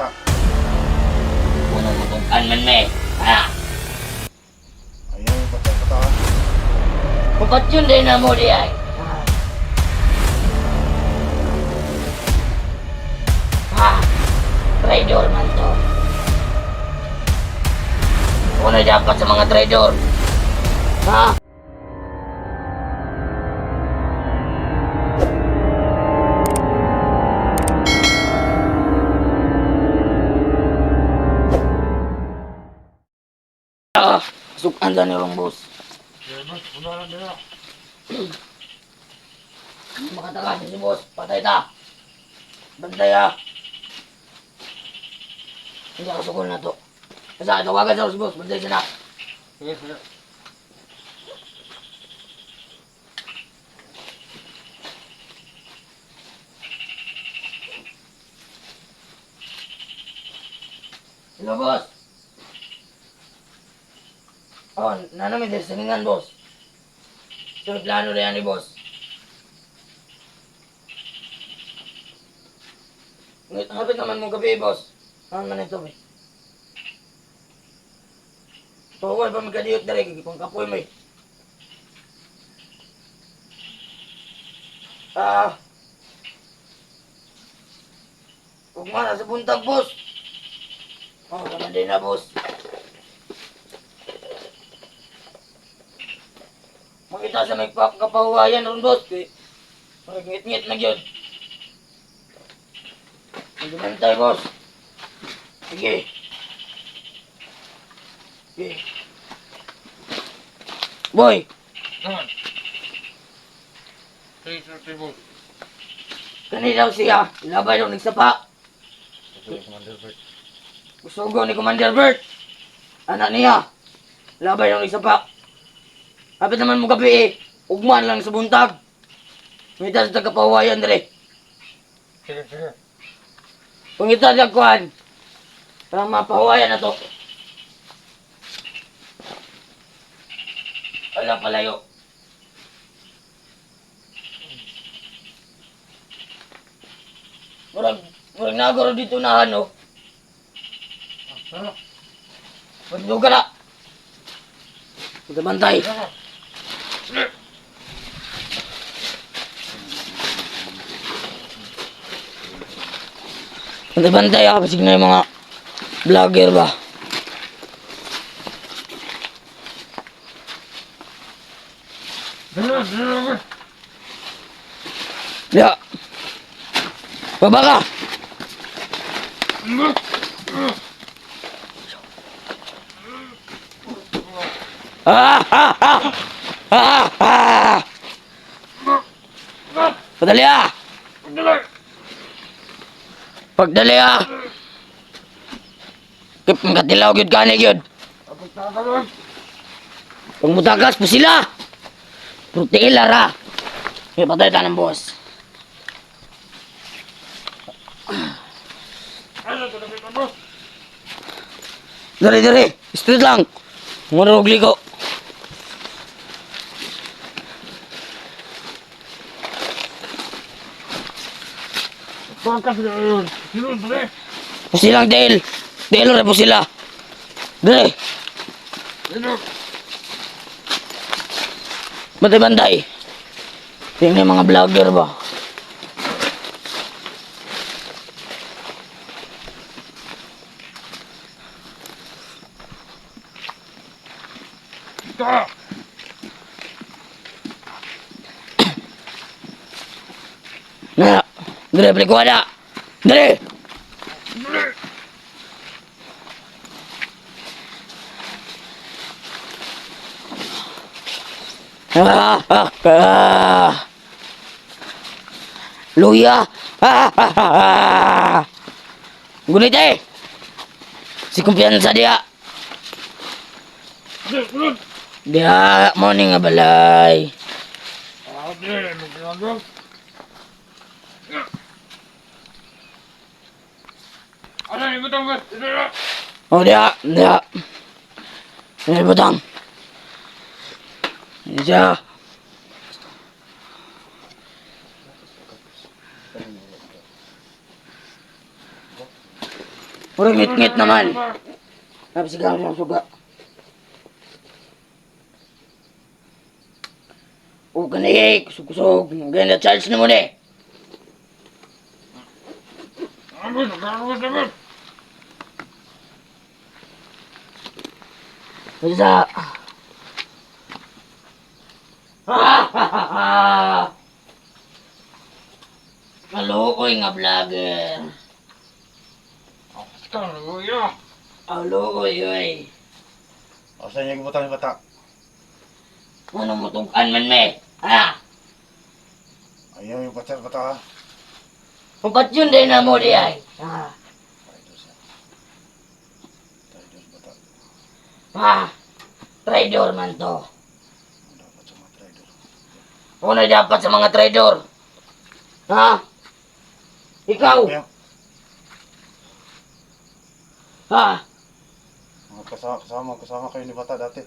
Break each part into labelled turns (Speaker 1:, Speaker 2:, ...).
Speaker 1: ta.
Speaker 2: Kuno mo kung man me. Ha?
Speaker 1: Ayaw yung patay ka ta.
Speaker 2: Kupat yun din na mo di ay. Ha? Traidor man to. Ako na dapat sa mga traidor. Ha? Nilong boss. Makatakas si boss, patay ta. Bantay ah. Hindi ako sukol na to. Kasi tawagan sa boss, bantay siya na.
Speaker 1: Sige, sige.
Speaker 2: Hello boss. Oh, nano may desiningan boss. So, plano na ni boss. Ngunit hapit naman mong gabi, boss. Ano man ito, eh. Pawal pa magkadiyot na rin, kung kapoy mo eh. Ah. Huwag mo na sa buntag, boss. Oh, naman din na, boss. Makita sa may pa- kapahuwayan ron, boss. Kaya, magngit-ngit na yun. Magumantay, boss. Sige. Sige. Boy,
Speaker 1: Naman. Sige, sir, table.
Speaker 2: kani daw siya. Labay daw nagsapa. Gusto ni Commander Bert. Anak niya. Labay daw nagsapa. Kapit naman mo gabi eh. Ugman lang sa buntag. Ngita sa tagapahuwayan dere.
Speaker 1: Sige, sige.
Speaker 2: Kung ito ang kuhan, parang mapahuwayan na to. Wala palayo. Murag, murag nagoro dito na ano. Pagduga na. Magabantay.
Speaker 1: Ano?
Speaker 2: Bantay-bantay ah, pasig na yung mga vlogger ba. Ya. Baba ka! Ah, ah, ah! Ah, ah! Padali ah! Pagdali ah! Kip ang katilaw gyud kani gyud.
Speaker 1: Abot na ka doon.
Speaker 2: Pag mutagas po sila. Proteila ra. May patay ta ng boss. Dari dari, straight lang. Muna.
Speaker 1: Saan ka sila yun?
Speaker 2: Pusilang Dale. Dale ra po sila. Dari,
Speaker 1: Sino?
Speaker 2: bantay-bantay. Tingnan mga vlogger ba.
Speaker 1: Ito.
Speaker 2: Na, dari balik wada. Dari. Ah, ah, ah. Luya. Ah, ah. Si kumpiyansa dia. Dia mau nih. Oh dia, dia. Ini butang. Ini siya. Murag ngit-ngit naman. Tapos sigaw ng suga. O kanay, kusog-kusog. Ganyan na charge na mo ni.
Speaker 1: Ano, nagkakaroon ka naman.
Speaker 2: Isa. Malukoy nga vlogger.
Speaker 1: Kaluya.
Speaker 2: Malukoy, oy.
Speaker 3: O sa inyo gibutan ni bata.
Speaker 2: Ano mo tugan man me? Ha?
Speaker 3: Ayaw yung bata bata ha.
Speaker 2: Kung ba't yun din na mo di ay? Ha? Traidor man to. Una dapat sa mga traidor. Ha? Ikaw? Ha?
Speaker 3: mga kasama, kasama, kasama kayo ni bata dati.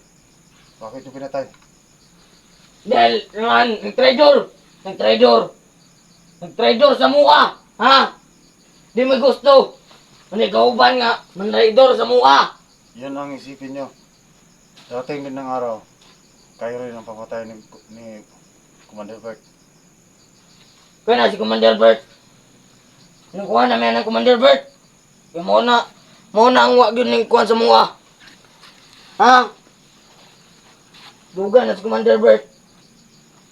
Speaker 3: Bakit yung pinatay?
Speaker 2: Dahil naman, nag-traidor. Nag-traidor. Nag-traidor sa mukha. Ha? Di mo gusto. Manigauban nga, manraidor sa mukha.
Speaker 3: Yan ang isipin nyo. Dating din ng araw, kayo rin ang papatay ni, ni Commander Bert.
Speaker 2: Kaya na si Commander Bert. Nakuha namin ng Commander Bert. Kaya mo na, mo na ang wag yun ng sa mukha. Ha? Duga na si Commander Bert.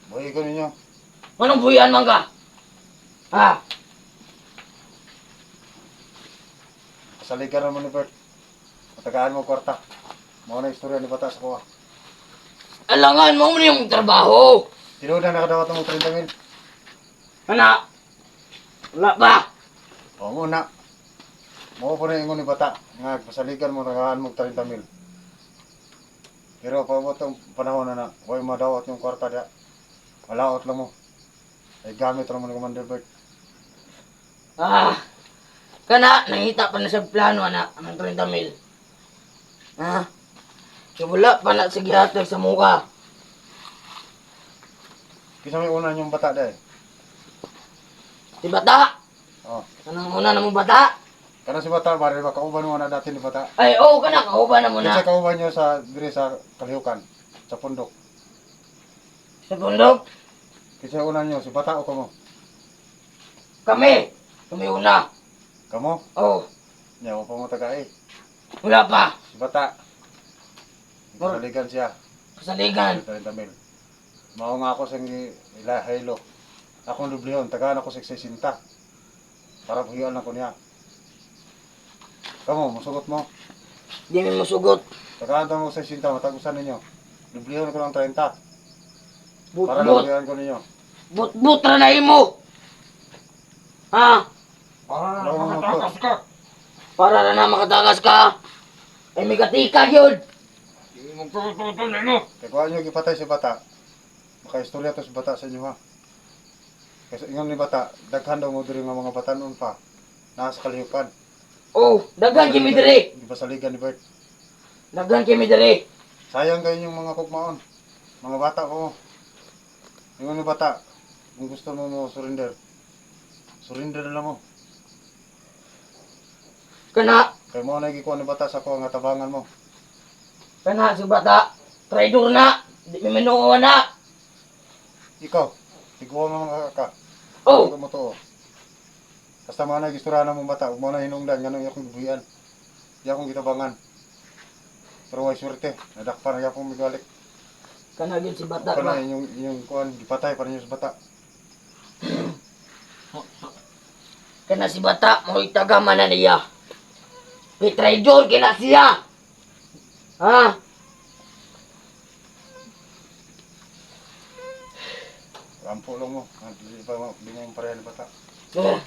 Speaker 3: Buhay ko ninyo.
Speaker 2: Anong buyan man ka? Ha?
Speaker 3: Kasaligan naman ni Bert. Matagaan mo kwarta. Mga na istorya ni bata sa kuha.
Speaker 2: Alangan mo mo yung trabaho.
Speaker 3: Tinuda na kadawat mo 30 mil.
Speaker 2: Anak. Wala ba?
Speaker 3: O muna. Mo po na ingon ni bata. Nga, pasaligan mo, nagahaan mo 30 mil. Pero paabot ang panahon na na, huwag madawat yung kwarta diya. Malaot lang mo. Ay gamit lang mo ni Commander Bert.
Speaker 2: Ah. Kana, nangita pa na sa plano, anak. Ang 30 mil. Ha? So wala pa na sige hatag sa mukha.
Speaker 3: Kisa may una yung bata dahil.
Speaker 2: Si bata.
Speaker 3: Oh.
Speaker 2: Kanang una na mo bata.
Speaker 3: Kana si bata, bari ba kauban mo na dati ni bata.
Speaker 2: Ay, oo ka na. Kauba na mo
Speaker 3: Kisa
Speaker 2: na.
Speaker 3: kauban nyo sa, dire sa kalihukan, sa pundok.
Speaker 2: Sa bundok.
Speaker 3: Kisa una nyo, si bata o kamo?
Speaker 2: Kami. Kami una.
Speaker 3: Kamo?
Speaker 2: Oh.
Speaker 3: Nya, pa mo taga eh.
Speaker 2: Wala pa.
Speaker 3: Si bata.
Speaker 2: Mor-
Speaker 3: Kasaligan siya.
Speaker 2: Kasaligan.
Speaker 3: 30 mil. Mao nga ako sa ila Hilo. Akong dublihon, tagaan ako sa 60. Para puhiyan ako niya. Kamu, masugot mo.
Speaker 2: Di mi musugot.
Speaker 3: Tagaan mo sa 60, matagusan ninyo. Dublihon ko ng 30. Para
Speaker 2: But-but.
Speaker 3: labuhian ko ninyo.
Speaker 2: But-but ra na imo. Ha?
Speaker 1: Para na
Speaker 3: mo,
Speaker 1: makatakas ka.
Speaker 2: Para na na makatakas ka. Ay, may katika yun.
Speaker 1: Hindi mo tututol nino.
Speaker 3: Kaya kung nyo gipatay si bata, makaistorya to si bata sa inyo ha. Kasi ingon ni bata, daghan daw mo diri nga mga batanon pa. Nasa kalihukan.
Speaker 2: Oh, daghan kimi dire.
Speaker 3: Di ba saligan ni Bert?
Speaker 2: Daghan kimi dire.
Speaker 3: Sayang kayo yung mga kukmaon. Mga bata ko. Yung ano bata, kung gusto mo mo surrender, surrender na lang mo.
Speaker 2: Kana,
Speaker 3: Kaya mo na gikuha ni bata sa ko nga tabangan mo.
Speaker 2: kana si bata. Traidor na. Di mi minuwa na.
Speaker 3: Ikaw, iguha mo mga ka.
Speaker 2: Oh,
Speaker 3: Ikaw mo to. Basta mo na gistura na mong bata, mo na hinungdan, ganun yung akong gibuyan. Di akong gitabangan. Pero may swerte, nadakpan na akong migalik.
Speaker 2: kana gyud si bata.
Speaker 3: Kana
Speaker 2: ba?
Speaker 3: inyong, inyong kuhan, gipatay pa ninyo sa bata.
Speaker 2: Kana si bata mo itagaman na niya. May traidor kina siya. Ha?
Speaker 3: Rampo lang mo, Ah, di, pa, di mo pareha ni bata.
Speaker 2: Eh,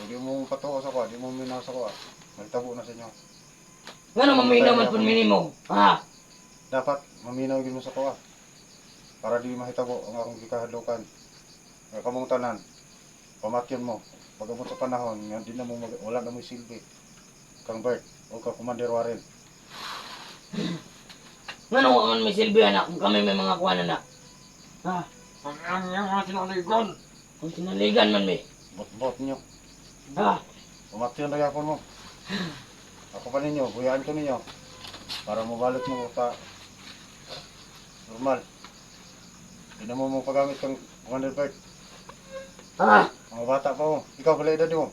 Speaker 3: So, di mo patuwa sa kuha, di mo minaw sa kuha. Nagtabo na sa inyo.
Speaker 2: Ngano maminaw man pun minimo. Ha?
Speaker 3: Dapat maminaw din mo sa kuha. Para di mahitabo ang akong gikahadlokan. Nga kamong tanan, pamatyan mo. Pagabot sa panahon, nga di na mo mag, wala na mo silbi. Kang Bert, o kang Commander Warren.
Speaker 2: Ngano wa man may silbi anak kung kami may mga kuha na na. Ha?
Speaker 1: Ang ang yung mga sinaligan.
Speaker 2: Kung sinaligan man may.
Speaker 3: Bot-bot nyo.
Speaker 2: Ha?
Speaker 3: Pamatyan na yapon mo. Ako pa ninyo, buyaan ko ninyo. Para mabalik mo sa normal. Hindi mo mo pagamit kang Commander Bert.
Speaker 2: Ha?
Speaker 3: Mga bata pa mo. Ikaw pala edad mo.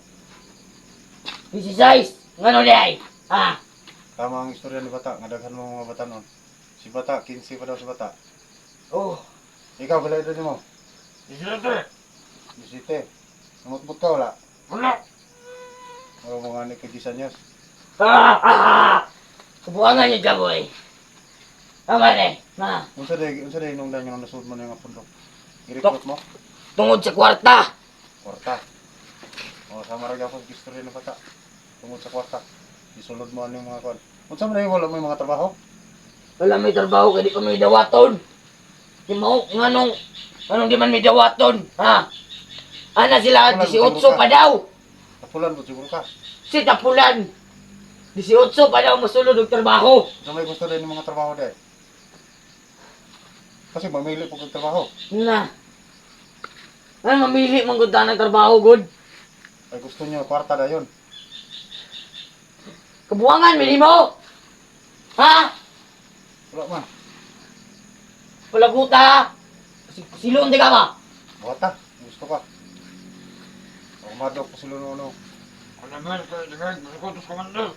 Speaker 2: 16. Ngano di ay? Ha?
Speaker 3: Tama ang istorya ni Bata. Nga daghan mo mga bata noon. Si Bata, 15 pa daw si Bata.
Speaker 2: Oh.
Speaker 3: Ikaw pala edad mo.
Speaker 1: Isente.
Speaker 3: Bisite. Namutbot ka wala.
Speaker 1: Wala.
Speaker 3: Mga mga ni kagisan niya.
Speaker 2: Ah, ah, ah. Kabuangan dyan, boy. Tama rin. Ha?
Speaker 3: Unsa day unsa day nung danyo nasud mo na nga pundok. I-recruit mo.
Speaker 2: Tungod sa kwarta.
Speaker 3: Kwarta. O sama ra gyapon istorya ni Bata. Tungod sa kwarta. Isulod mo ano yung mga kwan. Unsa man wala mo yung mga trabaho?
Speaker 2: Wala may trabaho kaya di pa may dawaton. Di mo, nganong, nganong di man may dawaton. Ha? Ana sila,
Speaker 3: Wala,
Speaker 2: 18
Speaker 3: tungkol
Speaker 2: pa daw.
Speaker 3: Tapulan mo siguro ka.
Speaker 2: Si Tapulan. 18 pa daw masulod og trabaho.
Speaker 3: Unsa may gusto din mga trabaho day? Kasi mamili po kag trabaho.
Speaker 2: Na. Ano mamili man gud ng trabaho gud.
Speaker 3: Ay gusto niyo kwarta dayon.
Speaker 2: Kabuangan minimo. Ha?
Speaker 3: Wala man.
Speaker 2: Palaguta. Si- Silon di ka ba?
Speaker 3: Bata, gusto ka. Ako madok pa sila no.
Speaker 1: Ano man sa dagag. Nakutos komando.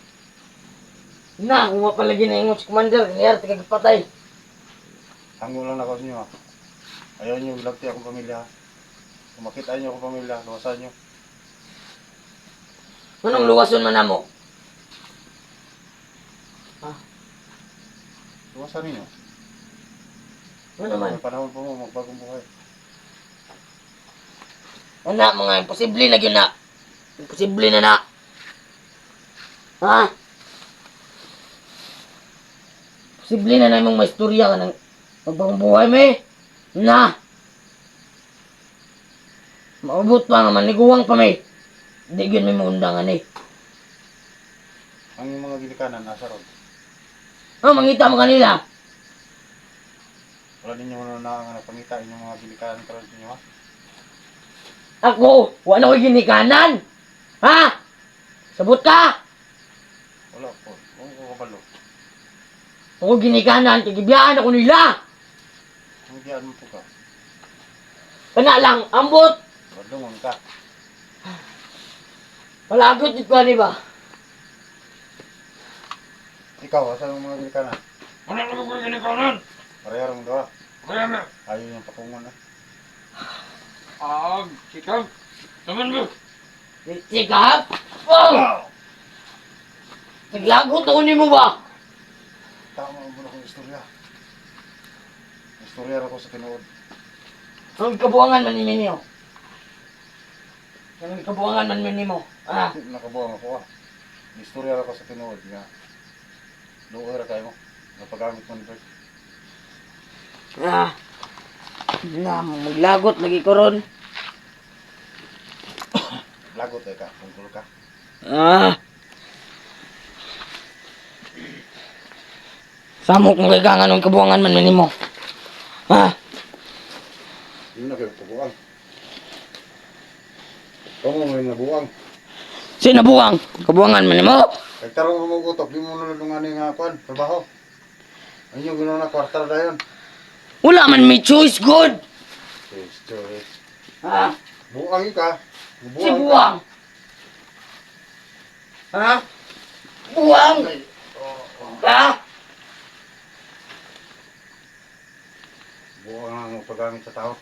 Speaker 2: Na, kung mapalagi na ingon si commander, kanyar, tigagpatay.
Speaker 3: Hango lang ako sa inyo ha. Ayaw niyo bilagti akong pamilya ha. Kung makita niyo akong pamilya, luwasan niyo.
Speaker 2: Anong luwason man namo?
Speaker 3: Luwasan niyo.
Speaker 2: Ano man?
Speaker 3: May panahon po mo, magbagong buhay.
Speaker 2: Ana, mga imposible na yun na. Imposible na na. Ha? Imposible na na mong maistorya ka ng magbagong buhay mo eh. Na. Maubot pa nga, maniguwang pa may. Hindi yun may maundangan eh.
Speaker 3: Ang mga gilikanan, nasa ron.
Speaker 2: Ah, mangita mo kanila.
Speaker 3: Wala ninyo na na nga napangita inyong mga gilikanan karon ninyo ha.
Speaker 2: Ako, wala ko ginikanan. Ha? Sabot ka.
Speaker 3: Wala po. Kung ko kabalo.
Speaker 2: Ako ginikanan, tigibiyaan ako nila.
Speaker 3: Ang diyan mo po ka.
Speaker 2: Kana lang, ambot.
Speaker 3: Badungon ka.
Speaker 2: Palagot dito ka, di ba?
Speaker 3: Ikaw, asa yung mga gilikanan?
Speaker 1: Ano na ko ginikanan?
Speaker 3: Pareha rin daw.
Speaker 1: Kaya na.
Speaker 3: Ayaw yung patungon eh.
Speaker 1: Ah, sikap. Naman mo.
Speaker 2: Sikap? Oh! Naglagot ako ni mo ba?
Speaker 3: Tama mo na kong istorya. Istorya ako sa tinuod.
Speaker 2: Ang kabuangan man ninyo. Ang kabuangan man ninyo. Ah,
Speaker 3: Nakabuang ako ah. Istorya ako sa tinuod nga. Luoy ra kayo mo. Napagamit mo nito.
Speaker 2: ah. Na, maglagot lagi ko ron.
Speaker 3: Lagot eh ka. Tungkol ka.
Speaker 2: Ah. Samok mo kay kangan ng kabuangan man ninyo. Ah,
Speaker 3: Yun na kayo pabuang. Kung mo may nabuang.
Speaker 2: sino buwang? Kabuangan man nimo.
Speaker 3: Kaya tarong mo utok. Di mo na lungan nga kwan. Trabaho. Ano yung gano'n na kwartar na yun?
Speaker 2: Wala man may choice good.
Speaker 3: Yes, yes.
Speaker 2: Ha?
Speaker 3: Buang ka.
Speaker 2: Si buwang. Ha? Buwang. Ha?
Speaker 3: Buang ang paggamit sa tao.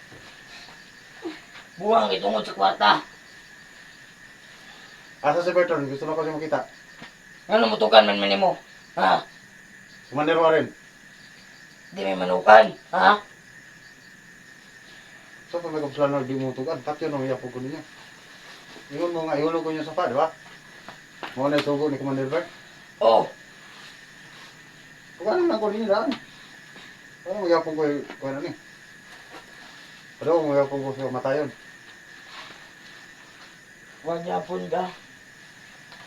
Speaker 2: Buwang itungod sa kwarta.
Speaker 3: Asa si Berton? Gusto na ko siya makita.
Speaker 2: Ano mutukan man man nimo? Ha?
Speaker 3: Commander Warren.
Speaker 2: Di may manukan. Ha?
Speaker 3: So kung may plano di mo tugan, pati yun ang iyapo ko ninyo. Ingon mo nga, ihulog ko niyo sa pa, di ba? Mga na itugo ni Commander Bert.
Speaker 2: Oh,
Speaker 3: Tugan lang ko ninyo daan. Ano mo iyapo ko yung ano ni? Ano mo iyapo ko sa matayon?
Speaker 2: wag yapon ka.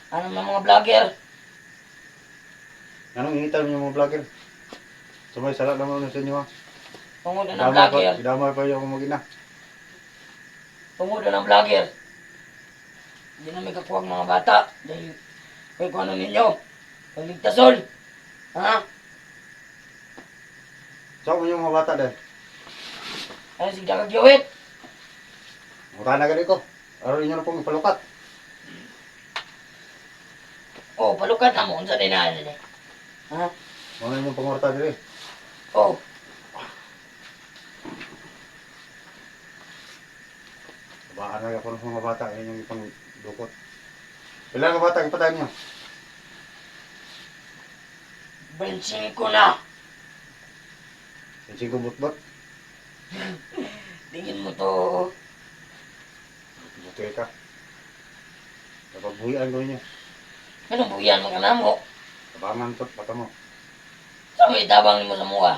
Speaker 2: Ano mga vlogger?
Speaker 3: Anong ingitan niyo mga vlogger? Sumay salat naman sa inyo ha.
Speaker 2: Na ng
Speaker 3: Idamay pa,
Speaker 2: vlogger.
Speaker 3: idamay pa yung magina.
Speaker 2: Na ng vlogger. Hindi na may kakuha ang mga bata. Dahil kay kung ano ninyo. Kaligtasol. Ha?
Speaker 3: Saan mo yung mga bata din?
Speaker 2: Ano si Dagagyawit?
Speaker 3: Mukha na gani ko. Araw inyo na pong palukat.
Speaker 2: Oh, palukat na mo. Unsa din na ano Ha?
Speaker 3: Mga inyong pangorta diri.
Speaker 2: Oh,
Speaker 3: Baka na ako ng mga bata, yun yung pang dukot. Ilan nga bata ipatayin niyo?
Speaker 2: bensin ko na.
Speaker 3: Yung singko butbot.
Speaker 2: Tingin mo to.
Speaker 3: Buti ka. Napagbuhian ko ninyo.
Speaker 2: Anong buyan mga anak mo?
Speaker 3: To, bata mo.
Speaker 2: Sa may tabang mo sa mukha.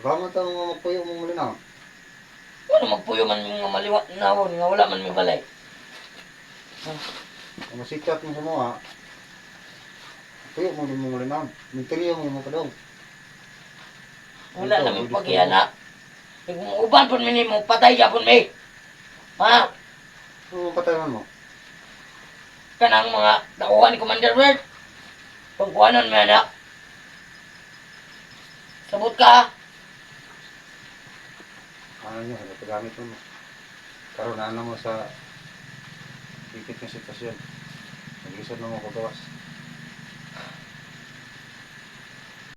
Speaker 3: To mga magpuyo mong malinaw.
Speaker 2: Ano magpuyo man mga maliwat nawon nga wala man may balay.
Speaker 3: Kung masikat mo sa mga, puyo mo din mong malinaw. Minteriyo mo mga kadong.
Speaker 2: Wala na may pagyana. Nagumuban po mi mo patay yapon mi. Ha?
Speaker 3: Ano patayan mo?
Speaker 2: Kanang mga nakuha ni Commander Bert. Pagkuhanon mi anak. Sabot ka.
Speaker 3: Ano nyo, ano pagamit mo? Na mo sa pipit na sitwasyon. Nag-isod na mo pagawas.